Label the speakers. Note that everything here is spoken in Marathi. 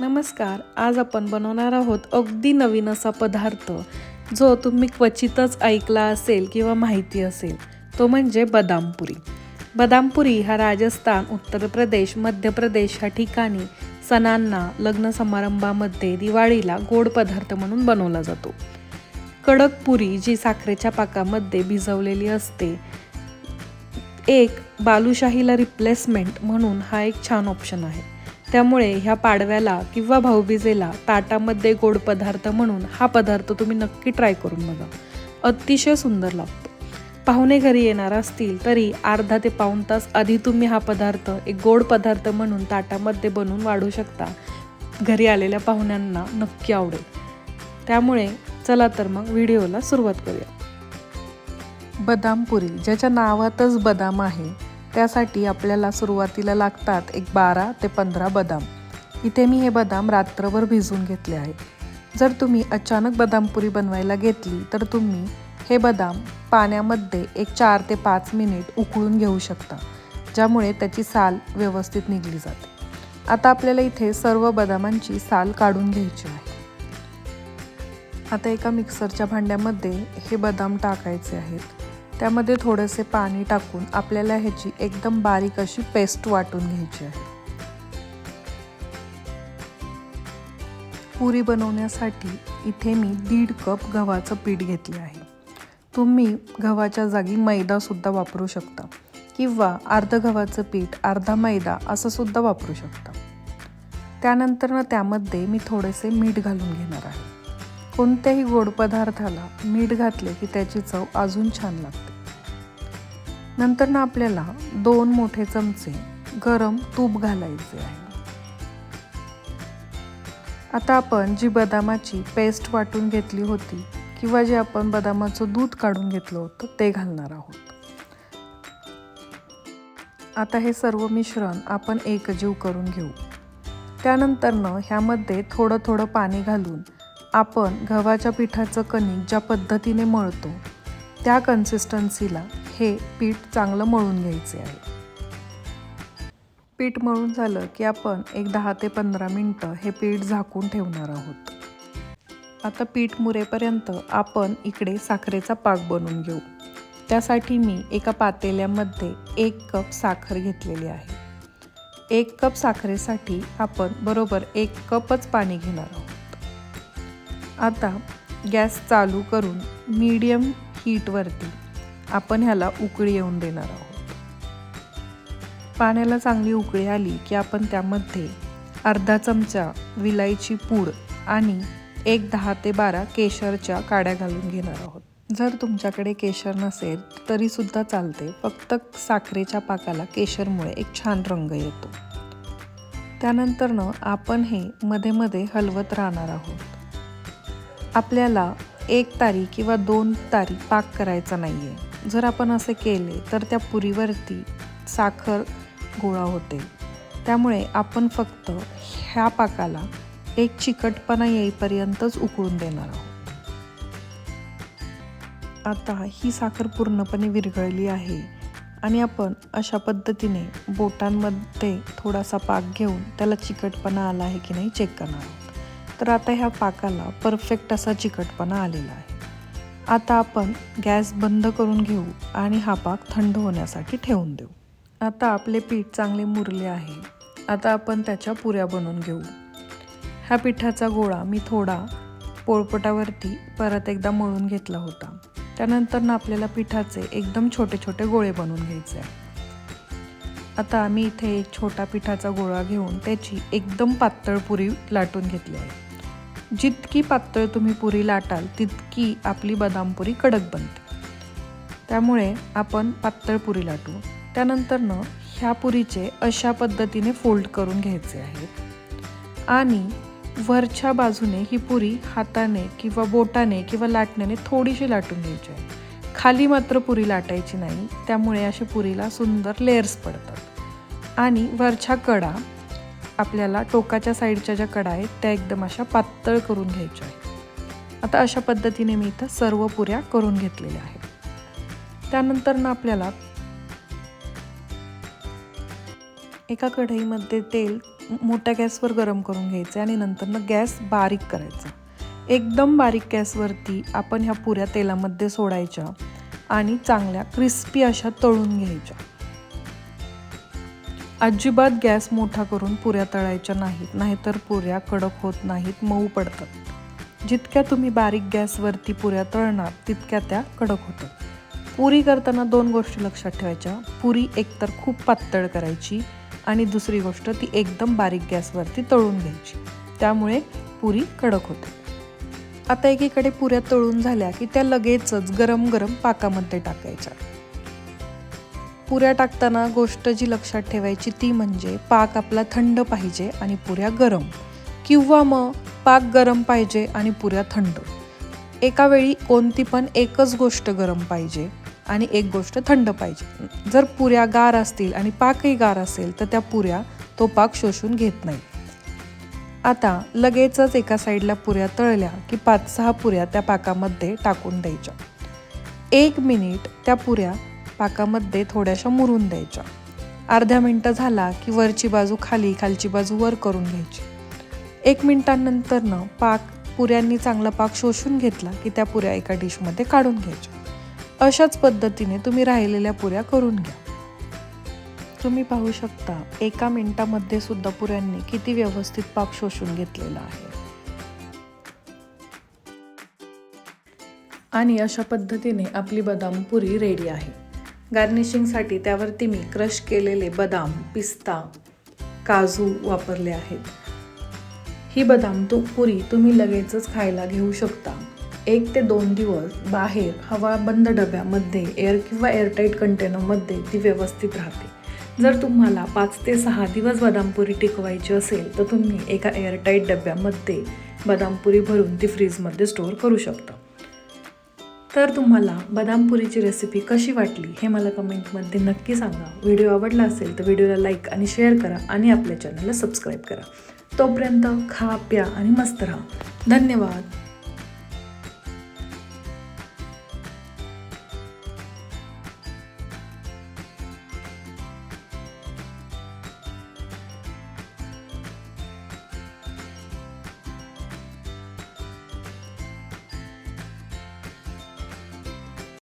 Speaker 1: नमस्कार आज आपण बनवणार आहोत अगदी नवीन असा पदार्थ जो तुम्ही क्वचितच ऐकला असेल किंवा माहिती असेल. तो म्हणजे बदामपुरी बदामपुरी हा राजस्थान उत्तर प्रदेश मध्य प्रदेश ह्या ठिकाणी सणांना लग्न समारंभामध्ये दिवाळीला गोड पदार्थ म्हणून बनवला जातो. कडक पुरी जी साखरेच्या पाकामध्ये भिजवलेली असते एक बालुशाहीला रिप्लेसमेंट म्हणून हा एक छान ऑप्शन आहे. त्यामुळे ह्या पाडव्याला किंवा भाऊबीजेला ताटामध्ये गोड पदार्थ म्हणून हा पदार्थ तुम्ही नक्की ट्राय करून बघा. अतिशय सुंदर लागतो. पाहुणे घरी येणार असतील तरी अर्धा ते पाऊण तास आधी तुम्ही हा पदार्थ एक गोड पदार्थ म्हणून ताटामध्ये बनवून वाढू शकता. घरी आलेल्या पाहुण्यांना नक्की आवडेल. त्यामुळे चला तर मग व्हिडिओला सुरुवात करूया. बदाम पुरी ज्याच्या नावातच बदाम आहे त्यासाठी आपल्याला सुरुवातीला लागतात एक बारा ते पंधरा बदाम. इथे मी हे बदाम रात्रभर भिजून घेतले आहेत. जर तुम्ही अचानक बदामपुरी बनवायला घेतली तर तुम्ही हे बदाम पाण्यामध्ये एक चार ते पाच मिनिट उकळून घेऊ शकता ज्यामुळे त्याची साल व्यवस्थित निघली जाते. आता आपल्याला इथे सर्व बदामांची साल काढून घ्यायची आहे. आता एका मिक्सरच्या भांड्यामध्ये हे बदाम टाकायचे आहेत. त्यामध्ये थोडेसे पाणी टाकून आपल्याला ह्याची एकदम बारीक अशी पेस्ट वाटून घ्यायची आहे. पुरी बनवण्यासाठी इथे मी दीड कप गव्हाचं पीठ घेतले आहे. तुम्ही गव्हाच्या जागी मैदासुद्धा वापरू शकता किंवा अर्ध गव्हाचं पीठ अर्धा मैदा असं सुद्धा वापरू शकता. त्यानंतर ना त्यामध्ये मी थोडेसे मीठ घालून घेणार आहे. कोणत्याही गोड पदार्थाला मीठ घातले की त्याची चव अजून छान लागते. नंतर ना आपल्याला दोन मोठे चमचे गरम तूप घालायचे आहे. आता आपण जी बदामाची पेस्ट वाटून घेतली होती किंवा जे आपण बदामाचं दूध काढून घेतलं होतं ते घालणार आहोत. आता हे सर्व मिश्रण आपण एकजीव करून घेऊ. त्यानंतरनं ह्यामध्ये थोडं थोडं पाणी घालून आपण गव्हाच्या पिठाचं कणिक ज्या पद्धतीने मळतो त्या कन्सिस्टन्सीला हे पीठ चांगलं मळून घ्यायचे आहे. पीठ मळून झालं की आपण एक दहा ते पंधरा मिनटं हे पीठ झाकून ठेवणार आहोत. आता पीठ मुरेपर्यंत आपण इकडे साखरेचा पाक बनवून घेऊ. त्यासाठी मी एका पातेल्यामध्ये एक कप साखर घेतलेली आहे. एक कप साखरेसाठी आपण बरोबर एक कपच पाणी घेणार आहोत. आता गॅस चालू करून मीडियम हीटवरती आपण ह्याला उकळी येऊन देणार आहोत. पाण्याला चांगली उकळी आली की आपण त्यामध्ये अर्धा चमचा विलायची पूड आणि एक दहा ते बारा केशरच्या काड्या घालून घेणार आहोत. जर तुमच्याकडे केशर नसेल तरीसुद्धा चालते. फक्त साखरेच्या पाकाला केशरमुळे एक छान रंग येतो. त्यानंतरनं आपण हे मध्ये मध्ये हलवत राहणार आहोत. आपल्याला एक तारी किंवा दोन तारी पाक करायचा नाही आहे जर आपण असे केले तर त्या पुरीवरती साखर गोळा होते. त्यामुळे आपण फक्त ह्या पाकाला एक चिकटपणा येईपर्यंतच उकळून देणार आहोत. आता ही साखर पूर्णपणे विरघळली आहे आणि आपण अशा पद्धतीने बोटांमध्ये थोडासा पाक घेऊन त्याला चिकटपणा आला आहे की नाही चेक करणार आहोत. तर आता ह्या पाकाला परफेक्ट असा चिकटपणा आलेला आहे. आता आपण गॅस बंद करून घेऊ आणि हा पाक थंड होण्यासाठी ठेवून देऊ. आता आपले पीठ चांगले मुरले आहे. आता आपण त्याच्या पुऱ्या बनवून घेऊ. ह्या पिठाचा गोळा मी थोडा पोळपटावरती परत एकदा मळून घेतला होता. त्यानंतर ना आपल्याला पिठाचे एकदम छोटे छोटे गोळे बनवून घ्यायचे आहे आता आम्ही इथे एक छोटा पिठाचा गोळा घेऊन त्याची एकदम पातळ पुरी लाटून घेतली आहे. जितकी पातळ तुम्ही पुरी लाटाल तितकी आपली बदाम पुरी कडक बनते. त्यामुळे आपण पातळ पुरी लाटू. त्यानंतरनं ह्या पुरीचे अशा पद्धतीने फोल्ड करून घ्यायचे आहेत आणि वरच्या बाजूने ही पुरी हाताने किंवा बोटाने किंवा लाटण्याने थोडीशी लाटून घ्यायची आहे. खाली मात्र पुरी लाटायची नाही त्यामुळे अशा पुरीला सुंदर लेयर्स पडतात. आणि वरच्या कडा आपल्याला टोकाच्या साईडच्या ज्या कडा आहेत त्या एकदम अशा पातळ करून घ्यायच्या आहेत. आता अशा पद्धतीने मी इथं सर्व पुऱ्या करून घेतलेल्या आहेत. त्यानंतर ना आपल्याला एका कढईमध्ये तेल मोठ्या गॅसवर गरम करून घ्यायचे आणि नंतरनं गॅस बारीक करायचा. एकदम बारीक गॅसवरती आपण ह्या पुऱ्या तेलामध्ये सोडायच्या आणि चांगल्या क्रिस्पी अशा तळून घ्यायच्या. अजिबात गॅस मोठा करून पुऱ्या तळायच्या नाहीत नाहीतर पुऱ्या कडक होत नाहीत मऊ पडतात. जितक्या तुम्ही बारीक गॅसवरती पुऱ्या तळणार तितक्या त्या कडक होतात. पुरी करताना दोन गोष्टी लक्षात ठेवायच्या. पुरी एकतर खूप पातळ करायची आणि दुसरी गोष्ट ती एकदम बारीक गॅसवरती तळून घ्यायची. त्यामुळे पुरी कडक होते. आता एकीकडे पुऱ्या तळून झाल्या की त्या लगेचच गरम गरम पाकामध्ये टाकायच्या. पुऱ्या टाकताना गोष्ट जी लक्षात ठेवायची ती म्हणजे पाक आपला थंड पाहिजे आणि पुऱ्या गरम. किंवा मग पाक गरम पाहिजे आणि पुऱ्या थंड. एका वेळी कोणती पण एकच गोष्ट गरम पाहिजे आणि एक गोष्ट थंड पाहिजे. जर पुऱ्या गार असतील आणि पाकही गार असेल तर त्या पुऱ्या तो पाक शोषून घेत नाही. आता लगेचच एका साईडला पुऱ्या तळल्या की पाच सहा पुऱ्या त्या पाकामध्ये टाकून द्यायच्या. एक मिनिट त्या पुऱ्या पाकामध्ये थोड्याशा मुरून द्यायच्या. अर्ध्या मिनटं झाला की वरची बाजू खाली खालची बाजू वर करून घ्यायची. एक मिनिटांनंतरनं पाक पुऱ्यांनी चांगला पाक शोषून घेतला की त्या पुऱ्या एका डिशमध्ये काढून घ्यायच्या. अशाच पद्धतीने तुम्ही राहिलेल्या पुऱ्या करून घ्या. तुम्ही पाहू शकता एका मिनटामध्ये सुद्धा पुऱ्यांनी किती व्यवस्थित पाक शोषून घेतलेला आहे. आणि अशा पद्धतीने आपली बदाम पुरी रेडी आहे. गार्निशिंगसाठी त्यावरती मी क्रश केलेले बदाम पिस्ता काजू वापरले आहेत. ही बदाम तू पुरी तुम्ही लगेचच खायला घेऊ शकता. एक ते दोन दिवस बाहेर हवा बंद डब्यामध्ये एअर किंवा एअरटाईट कंटेनरमध्ये ती व्यवस्थित राहते. जर तुम्हाला पाच ते सहा दिवस बदामपुरी टिकवायची असेल तर तुम्ही एका एअरटाईट डब्यामध्ये बदामपुरी भरून ती फ्रीजमध्ये स्टोअर करू शकता. तर तुम्हाला बदामपुरीची रेसिपी कशी वाटली हे मला कमेंटमध्ये नक्की सांगा. व्हिडिओ आवडला असेल तर व्हिडिओला लाईक आणि शेअर करा आणि आपल्या चॅनलला सबस्क्राईब करा. तोपर्यंत खा प्या आणि मस्त राहा. धन्यवाद.